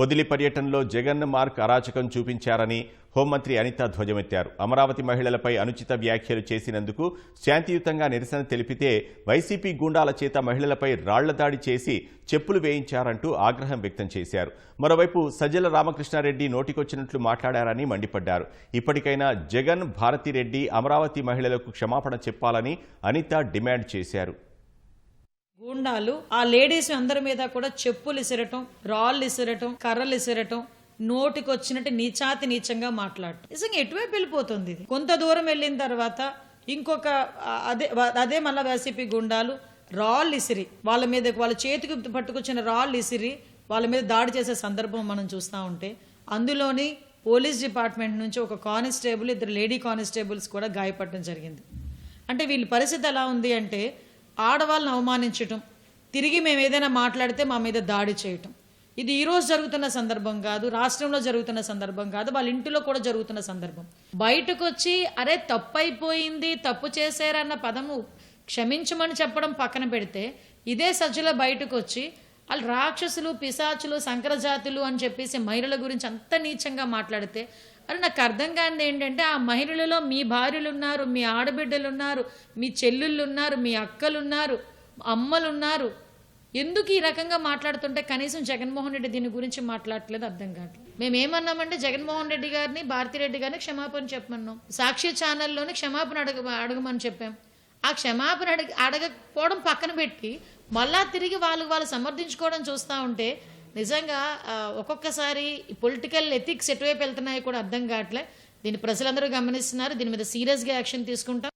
పొదిలి పర్యటనలో జగన్ మార్క్ అరాచకం చూపించారని హోంమంత్రి అనిత ధ్వజమెత్తారు. అమరావతి మహిళలపై అనుచిత వ్యాఖ్యలు చేసినందుకు శాంతియుతంగా నిరసన తెలిపితే వైసీపీ గూండాల చేత మహిళలపై రాళ్ళ దాడి చేసి చెప్పులు వేయించారంటూ ఆగ్రహం వ్యక్తం చేశారు. మరోవైపు సజ్జల రామకృష్ణారెడ్డి నోటికొచ్చినట్లు మాట్లాడారని మండిపడ్డారు. ఇప్పటికైనా జగన్ భారతిరెడ్డి అమరావతి మహిళలకు క్షమాపణ చెప్పాలని అనిత డిమాండ్ చేశారు. గూండాలు. ఆ లేడీస్ అందరి మీద కూడా చెప్పులు ఇసిరటం రాళ్ళు ఇసిరటం కర్రలు ఇసిరటం నోటికి వచ్చినట్టు నీచాతి నీచంగా మాట్లాడటం నిజంగా ఎటువైపు వెళ్ళిపోతుంది ఇది? కొంత దూరం వెళ్ళిన తర్వాత ఇంకొక అదే అదే మళ్ళా వైసీపీ గుండాలు రాళ్ళు ఇసిరి. వాళ్ళ మీద వాళ్ళ చేతికి పట్టుకొచ్చిన రాళ్ళు ఇసిరి వాళ్ళ మీద దాడి చేసే సందర్భం మనం చూస్తూ ఉంటే అందులోని పోలీస్ డిపార్ట్మెంట్ నుంచి ఒక కానిస్టేబుల్ ఇద్దరు లేడీ కానిస్టేబుల్స్ కూడా గాయపడటం జరిగింది. అంటే వీళ్ళ పరిస్థితి ఎలా ఉంది అంటే ఆడవాళ్ళని అవమానించటం తిరిగి మేము ఏదైనా మాట్లాడితే మా మీద దాడి చేయటం. ఇది ఈరోజు జరుగుతున్న సందర్భం కాదు రాష్ట్రంలో జరుగుతున్న సందర్భం కాదు వాళ్ళ ఇంటిలో కూడా జరుగుతున్న సందర్భం. బయటకు వచ్చి అరే తప్పు అయిపోయింది తప్పు చేశారన్న పదము క్షమించమని చెప్పడం పక్కన పెడితే ఇదే సజ్జల బయటకు వచ్చి వాళ్ళు రాక్షసులు పిశాచులు సంకరజాతులు అని చెప్పేసి మహిళల గురించి అంత నీచంగా మాట్లాడితే అరే నాకు అర్థం కానిది ఏంటంటే ఆ మహిళలలో మీ భార్యలు ఉన్నారు మీ ఆడబిడ్డలు ఉన్నారు మీ చెల్లుళ్ళు ఉన్నారు మీ అక్కలు ఉన్నారు అమ్మలు ఉన్నారు ఎందుకు ఈ రకంగా మాట్లాడుతుంటే కనీసం జగన్మోహన్ రెడ్డి దీని గురించి మాట్లాడట్లేదు అర్థం కావట్లేదు. మేము ఏమన్నామంటే జగన్మోహన్ రెడ్డి గారిని భారతిరెడ్డి గారిని క్షమాపణ చెప్పమన్నాం. సాక్షి ఛానల్లోనే క్షమాపణ అడగ అడగమని చెప్పాం. ఆ క్షమాపణ అడగ అడగకపోవడం పక్కన పెట్టి మళ్ళా తిరిగి వాళ్ళు వాళ్ళు సమర్థించుకోవడం చూస్తూ ఉంటే నిజంగా ఒక్కొక్కసారి పొలిటికల్ ఎథిక్స్ ఎటువైపు వెళ్తున్నాయో కూడా అర్థం కావట్లే. దీన్ని ప్రజలందరూ గమనిస్తున్నారు. దీని మీద సీరియస్గా యాక్షన్ తీసుకుంటాం.